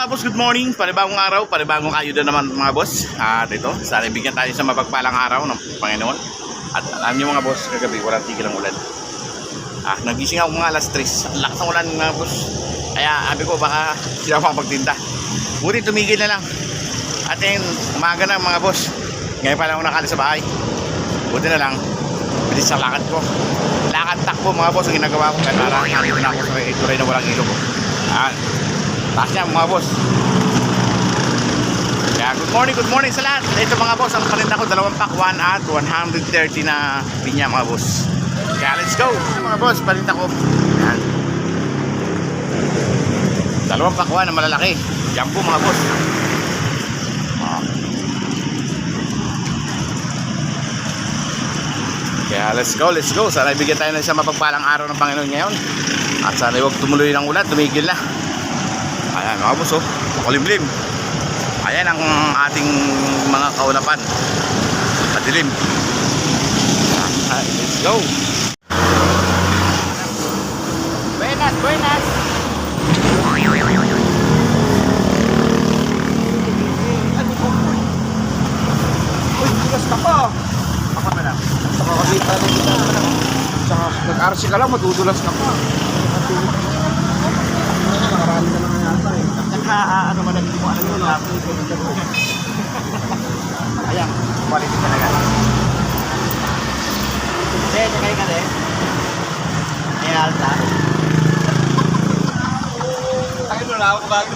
Mga boss, good morning. Panibagong araw, panibagong ayuda naman mga boss. At ito, sana ibigyan tayo sa mapagpalang araw ng Panginoon. At alam niyo mga boss, kagabi walang tigil ang ulan. Ah, nagising ako mga alas 3. Ang lakas ng ulan mga boss. Kaya sabi ko baka sila pang pagtinda. Buti tumigil na lang. At yun, umaga na mga boss. Ngayon pa lang ako nakali sa bahay. Buti na lang, bilis sa lakad ko. Lakad takbo mga boss ang ginagawa ko. Kaya parang na ako sa ituloy na walang ilog. Ah, taas niya mga boss. Kaya good morning, good morning sa lahat. Ito mga boss, ang paninda ko dalawang pack 1 at 130 na pinya mga boss. Kaya let's go. Mga boss, paninda ko. Yan. Dalawang pack 1 na malalaki. Yan po mga boss. Ah. Kaya let's go, let's go. Sana ibigyan tayo ng isang mapagpalang araw ng Panginoon ngayon. At sana huwag tumuloy ng ulan, tumigil na. Ayan mga boss oh, makulimlim. Ayan ang ating mga kaulapan. Madilim. Ah, let's go. Buenas, buenas. Uy, tulas ka pa. Ako na lang. Sa kakakita ng kita. Tsaka nag-RC ka lang, madudulas ka pa. Nakarami na lang yata eh. Naka, ano man natin mo, ano yun, lapit. Ayan, quality talaga. Hindi, sakay ka din. Ayan, alta. Tayo mo ako bago.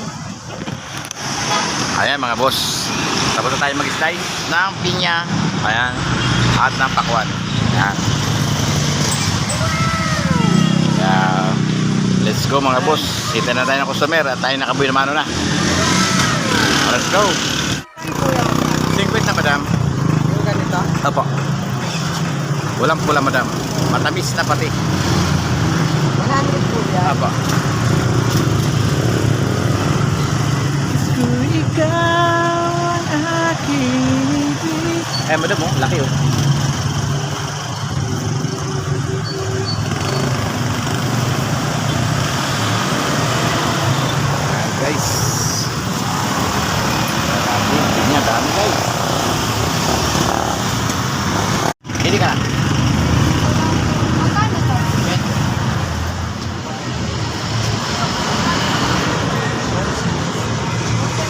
Ayan mga boss. Tapos na tayo mag-slice ng pinya. Ayan. At ng pakwan. Ayan. Kaya, let's go mga boss. Hita na tayo ng customer at tayo nakabuhi na mano na. Let's go. 50 na madam. Yung ganito. Opo. Walang pula madam. Matamis na pati. 100 po yan. Opo. Eh, madam oh, laki oh. Ayan, guys. Dami, niya, dami guys. Hindi ka na. Okay.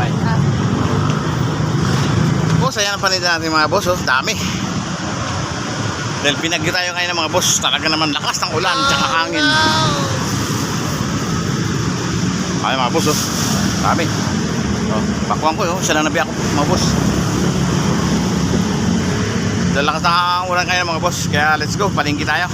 Bye. Boss, ayan ang paninda natin mga boss, oh. Dami. Dahil pinagyo tayo ngayon ng mga boss, talaga naman lakas ng ulan tsaka hangin. Ay mga boss, oh. Dami. Oh, pakuan ko, oh. Siya lang nabi ako, mga boss. Dahil lakas ng ulan ngayon mga boss, kaya let's go, palingki tayo.